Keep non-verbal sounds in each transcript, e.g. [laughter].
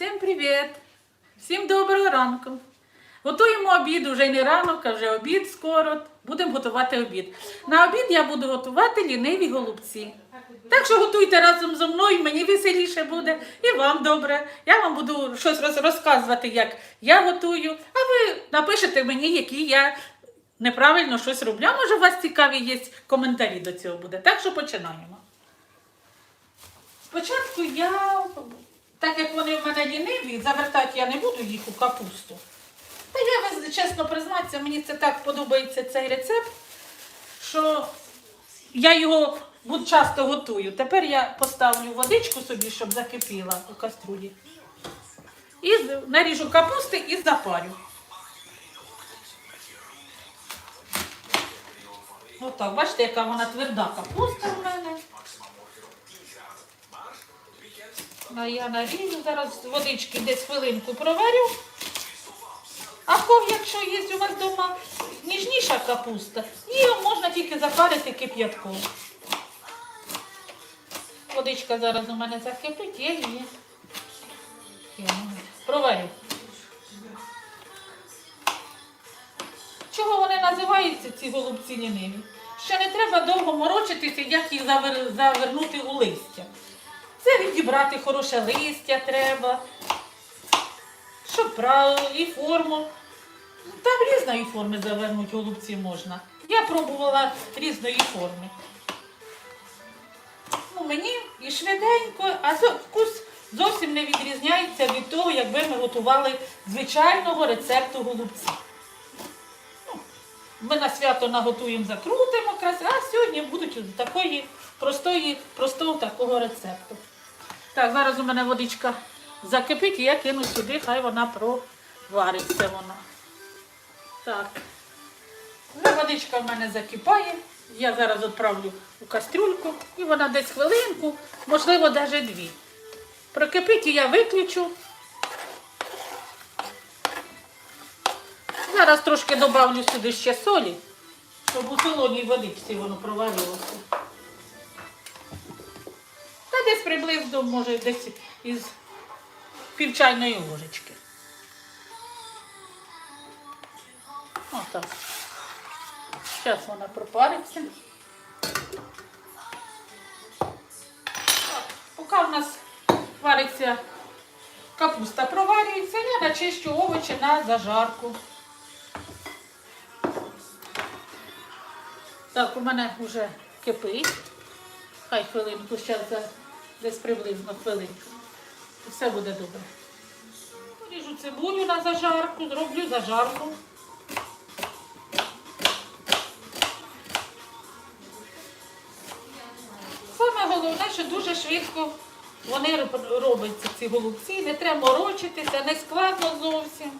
Всім привіт! Всім доброго ранку! Готуємо обід, уже й не ранок, а вже обід скоро. Будемо готувати обід. На обід я буду готувати ліниві голубці. Так що готуйте разом зі мною, мені веселіше буде і вам добре. Я вам буду щось розказувати, як я готую, а ви напишете мені, які я неправильно щось роблю. А може, у вас цікаві є коментарі до цього буде. Так що починаємо. Спочатку я, так як вони в мене ліниві, завертати я не буду їх у капусту. Та я чесно признатися, мені це так подобається цей рецепт, що я його часто готую. Тепер я поставлю водичку собі, щоб закипіла у каструлі. І наріжу капусти і запарю. Отак, бачите, яка вона тверда капуста в мене. Я наріжу зараз водички десь хвилинку проварю. А ков, якщо є у вас вдома ніжніша капуста, її можна тільки запарити кип'ятком. Водичка зараз у мене закипить, я її проварю. Чого вони називаються, ці голубці ліниві? Ще не треба довго морочитися, як їх завер- завернути у листя. Це відібрати хороше листя треба, щоб правило і форму. Там різної форми завернути голубці можна. Я пробувала різної форми. Ну, мені і швиденько, а вкус зовсім не відрізняється від того, якби ми готували звичайного рецепту голубців. Ну, Ми на свято наготуємо, закрутимо а сьогодні будуть такої простої, простого такого рецепту. Так, зараз у мене водичка закипить, і я кину сюди, хай вона провариться вона. Так. Вже водичка в мене закипає. Я зараз відправлю у кастрюльку і вона десь хвилинку, можливо, навіть дві. Прокипить і я виключу. Зараз трошки додавлю сюди ще солі, щоб у солоній водичці воно проварилося. Десь приблизно, може, десь із півчайної ложечки. Отак. Зараз вона пропариться. Поки у нас вариться капуста проварюється, я начищу овочі на зажарку. Так, у мене вже кипить. Хай хвилинку, ще десь приблизно хвилинку. І все буде добре. Поріжу цибулю на зажарку, зроблю зажарку. Саме головне, що дуже швидко вони робляться, ці голубці. Не треба морочитися, не складно зовсім.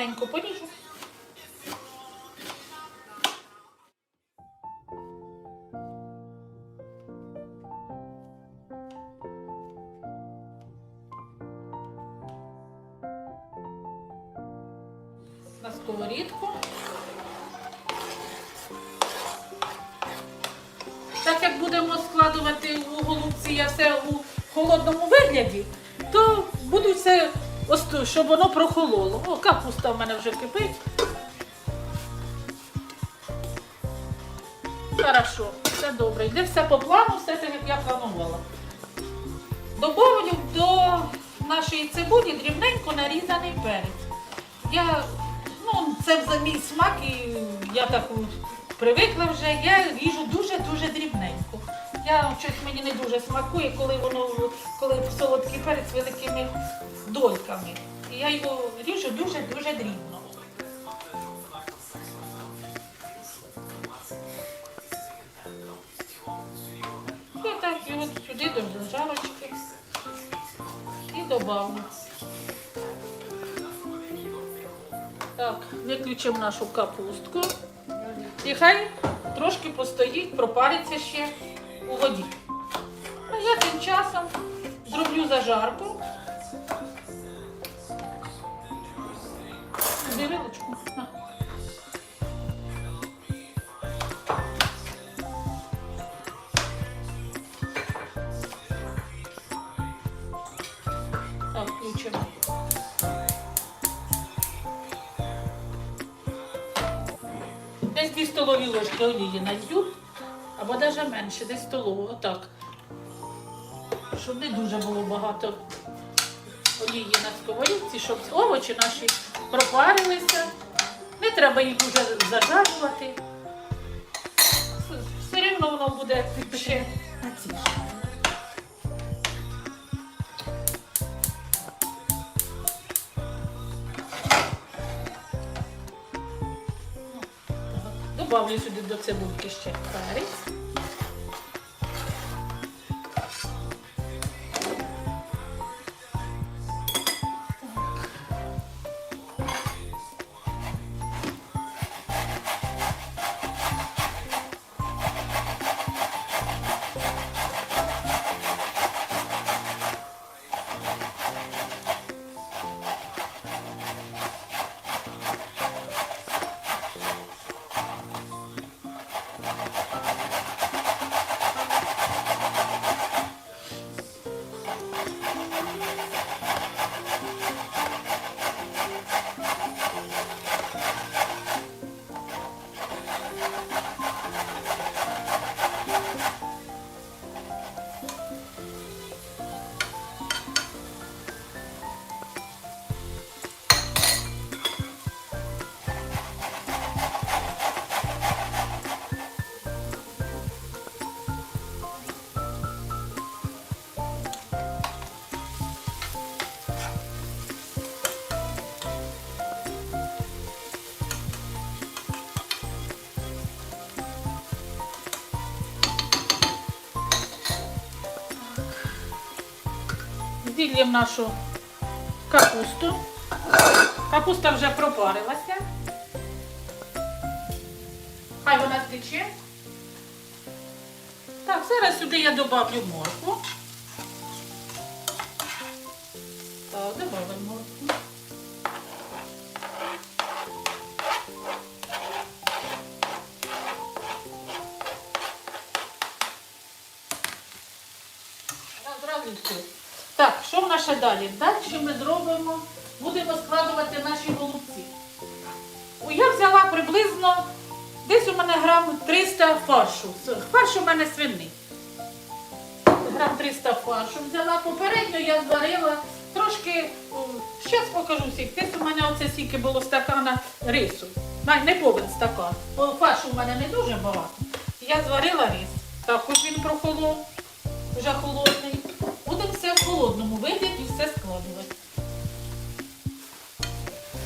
Отак дрібненько поріжу. на сковорідку. Так як будемо складувати у голубці я все у холодному вигляді, то буду все, ос- щоб воно прохололо. О, капуста в мене вже кипить. Хорошо, все добре. Йде все по плану, все так, як я планувала. Добавлю до нашої цибулі дрібненько нарізаний перець. Я, ну, це за мій смак, і я так привикла вже, я дрібненько. Я щось мені не дуже смакує, коли воно коли солодкий перець великими дольками. І я його ріжу дуже-дуже дрібно. І так і от сюди до зажарочки і добавлю. Так, виключимо нашу капустку. І хай трошки постоїть, пропариться ще у. А я тим часом зроблю зажарку. Дивилочку. Десь дві столові ложки олії на дзюб або навіть менше, десь столову, отак. Щоб не дуже було багато олії на сковорідці, щоб овочі наші пропарилися. Не треба їх дуже зажарювати. Все одно воно буде ще на ці. Добавлю сюди до цибульки ще перець. Зіллям нашу капусту. Капуста вже пропарилася. Хай вона втече. Так, зараз сюди я добавлю моркву. Так, добавимо ще далі? Далі ми зробимо, будемо складувати наші голубці. Я взяла приблизно десь у мене грам 300 фаршу. Фарш у мене свиний. Грам 300 фаршу взяла. Попередньо я зварила трошки, зараз покажу всіх. Десь у мене оце стільки було стакана рису. Не повен стакан. Бо фаршу у мене не дуже багато. Я зварила рис. Також він прохолов, вже холодний. В холодному вигляді все складувати.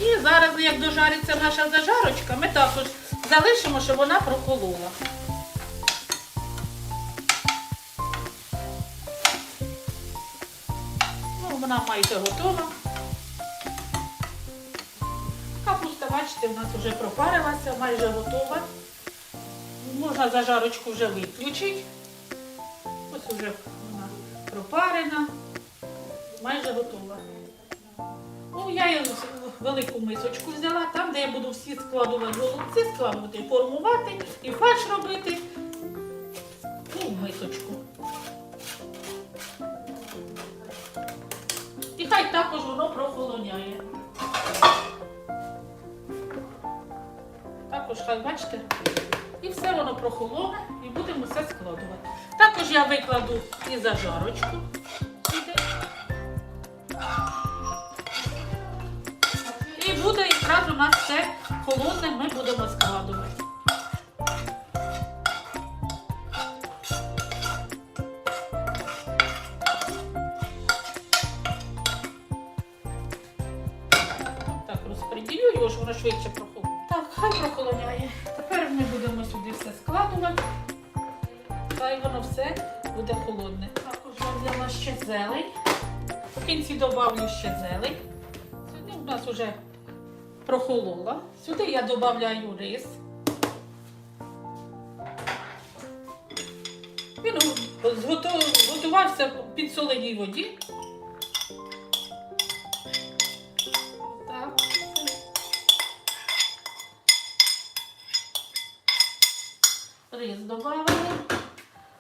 І зараз, як дожариться наша зажарочка, ми також залишимо, щоб вона прохолола. Ну, вона майже готова. Капуста, бачите, у нас вже пропарилася, майже готова. Можна зажарочку вже виключити. Ось вона пропарена, майже готова. Ну, я велику мисочку взяла, там, де я буду всі складувати голубці, складувати, формувати і фарш робити. Ну, в мисочку. І хай також воно прохолоняє. Також хай бачите. І все воно прохолоне і будемо все складувати. Також я викладу і зажарочку. І буде якраз у нас все холодне, кінці додавлю ще зелень. Сюди у нас вже прохолола. Сюди я додаю рис. Він готувався в підсоленій воді. Так. Рис додали.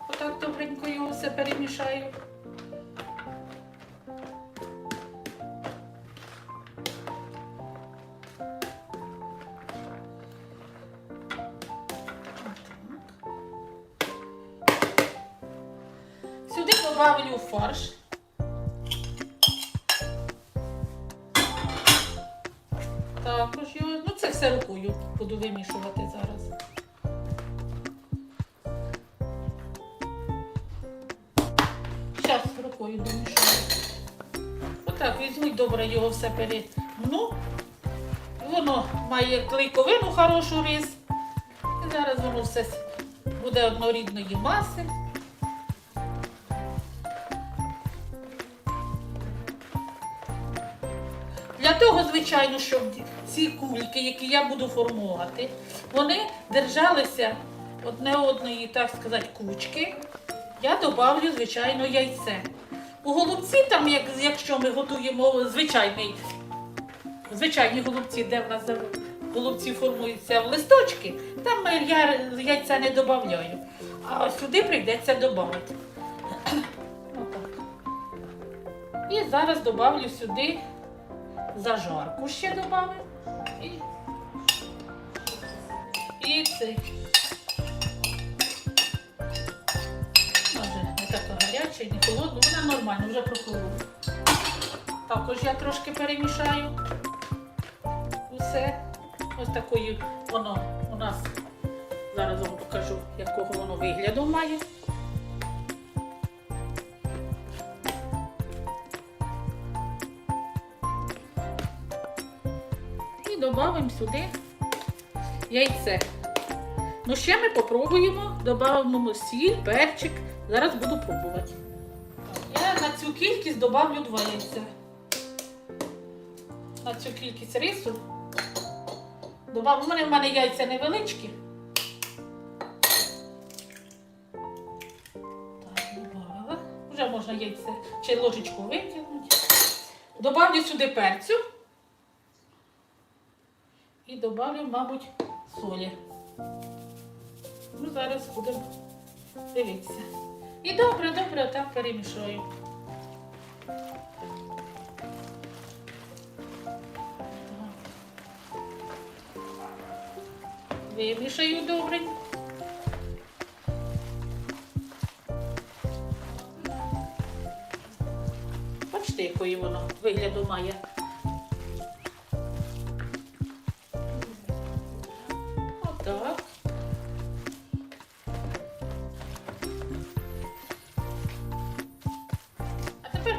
Отак добренько його все перемішаю. Фарш. Також його, ну це все рукою буду вимішувати зараз. Зараз рукою домішаю. Отак візьму добре його все перемну. Воно має клейковину хорошу рис. І зараз воно все буде однорідної маси. Звичайно, щоб ці кульки, які я буду формувати, вони держалися одне одної, так сказати, кучки. Я додавлю, звичайно, яйце. У голубці, там, як, якщо ми готуємо звичайний, звичайні голубці, де в нас голубці формуються в листочки, там я яйця не додаю. А сюди прийдеться додати. [clears throat] І зараз додавлю сюди зажарку ще додавимо. І, і цей. Може, не така гаряча, не холодна, вона нормальна, вже прохолола. Також я трошки перемішаю усе. Ось такою воно у нас, зараз вам покажу, якого воно вигляду має. І додамо сюди яйце. Ну, ще ми попробуємо, додамо сіль, перчик. Зараз буду пробувати. Я на цю кількість додавлю два яйця. На цю кількість рису. Добав... У мене в мене яйця невеличкі. Так, додала. Вже можна яйце чи ложечку витягнути. Добавлю сюди перцю. І додавлю, мабуть, солі. Ну, зараз будемо дивитися. І добре, добре, отак перемішаю. Вимішаю добре. Бачите, якої воно вигляду має. Отак. А тепер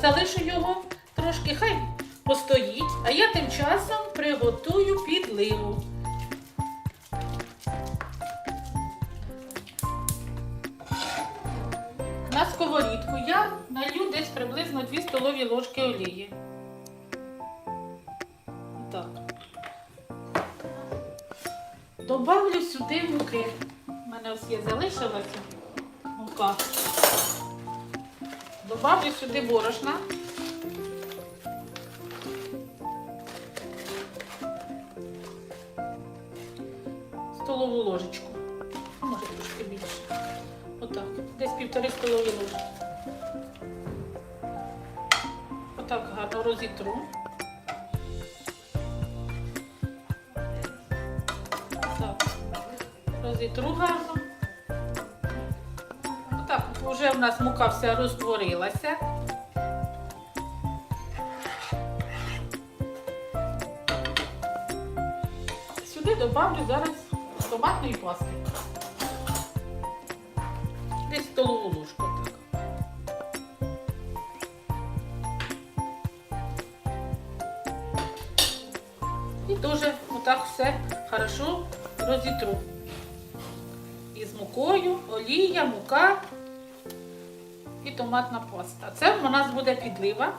залишу його трошки, хай постоїть, а я тим часом приготую підливу. На сковорідку я налью десь приблизно 2 столові ложки олії. Сюди муки. У мене ось є залишилася мука. Добавлю сюди борошна. Столову ложечку. Може трошки більше. Отак. Десь півтори столові ложки. Отак гарно розітру. Розітру гарно. Отак, вже в нас мука вся розтворилася. Сюди добавлю зараз томатної пасти. Десь столову ложку. І теж отак все хорошо розітру. Мукою, олія, мука і томатна паста. Це у нас буде підлива,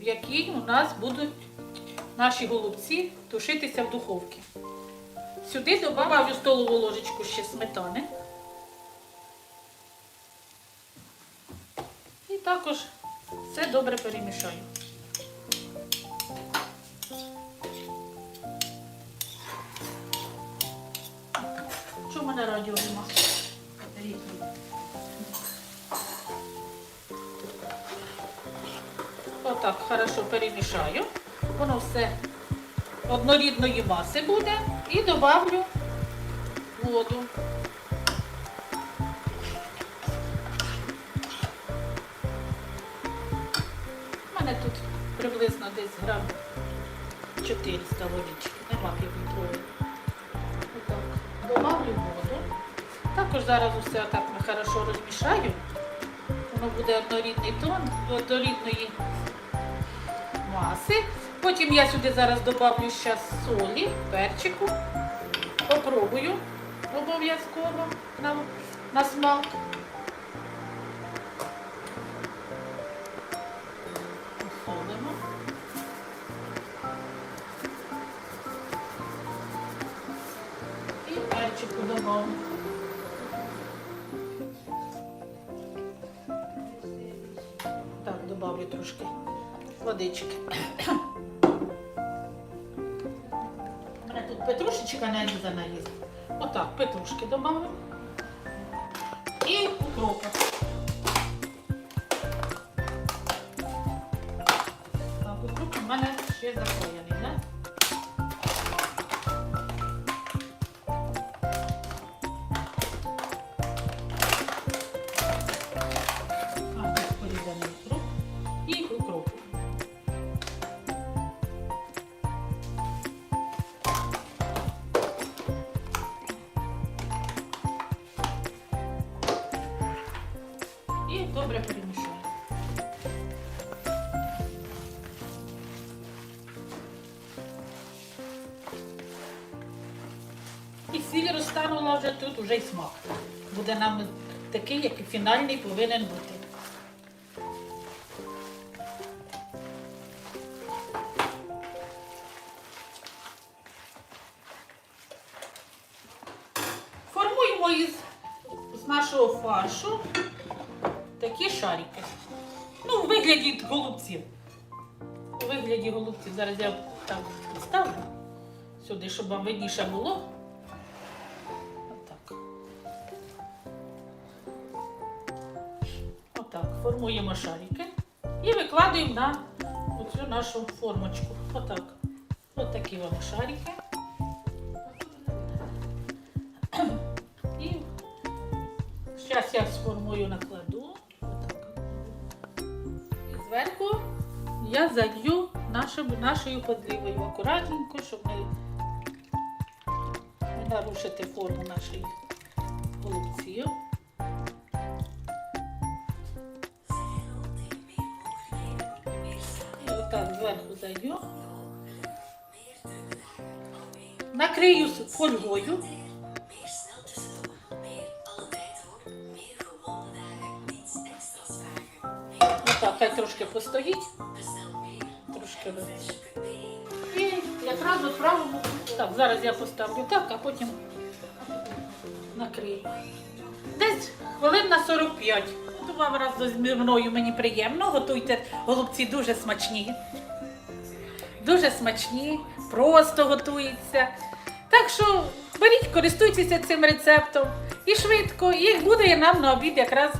в якій у нас будуть наші голубці тушитися в духовці. Сюди добавлю столову ложечку ще сметани. І також все добре перемішаю. мене радіо нема. Рідні. Отак, хорошо перемішаю. Воно все однорідної маси буде і добавлю воду. У мене тут приблизно десь грам 400 водички, нема півлітрової. Добавлю воду. Також зараз усе так хорошо розмішаю. Воно буде однорідний тон, однорідної маси. Потім я сюди зараз добавлю ще солі, перчику. Попробую обов'язково на, на смак. І перчику. Так, добавлю трошки водички. У мене тут петрушечка нарізана є. Отак, петрушки добавлю. І укропа. Вже й смак. Буде нам такий, як і фінальний повинен бути. Формуємо із з нашого фаршу такі шарики. Ну, у вигляді голубців. У вигляді голубців. Зараз я так поставлю сюди, щоб вам видніше було. Формуємо шарики і викладаємо на оцю нашу формочку. Отак. Ось такі вам шарики. І зараз я сформую накладу. І зверху я залью нашою подливою акуратненько, щоб не, не нарушити форму нашої голубців. Niets extra's vragen. Meer Отак, хай трошки постоїть, трошки ви- І якраз відправимо. Так, зараз я поставлю так, а потім накрию. Десь хвилин на 45. Готував раз зі мною мені приємно. Готуйте голубці дуже смачні. Дуже смачні, просто готуються. Так що беріть, користуйтеся цим рецептом і швидко. І буде нам на обід якраз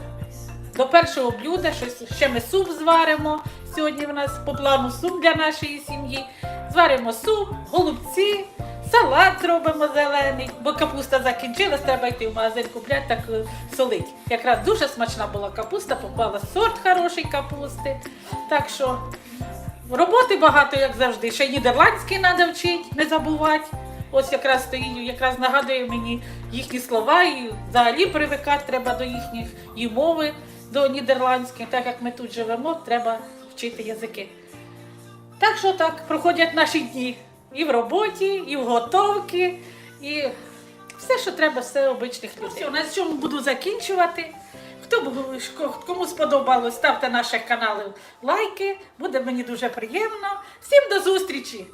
до першого блюда. Щось ще ми суп зваримо. Сьогодні в нас по плану суп для нашої сім'ї. Зваримо суп, голубці, салат зробимо зелений, бо капуста закінчилась, треба йти в магазин купляти, так е, солить. Якраз дуже смачна була капуста, попала сорт хороший капусти. Так що роботи багато, як завжди. Ще нідерландський треба вчити, не забувати. Ось якраз стою, якраз нагадує мені їхні слова і взагалі привикати треба до їхніх і мови, до нідерландських. Так як ми тут живемо, треба вчити язики. Так що так проходять наші дні. І в роботі, і в готовці, і все, що треба, все обичних людей. Все, на цьому буду закінчувати. Хто б- кому сподобалось, ставте наших каналів лайки. Буде мені дуже приємно. Всім до зустрічі!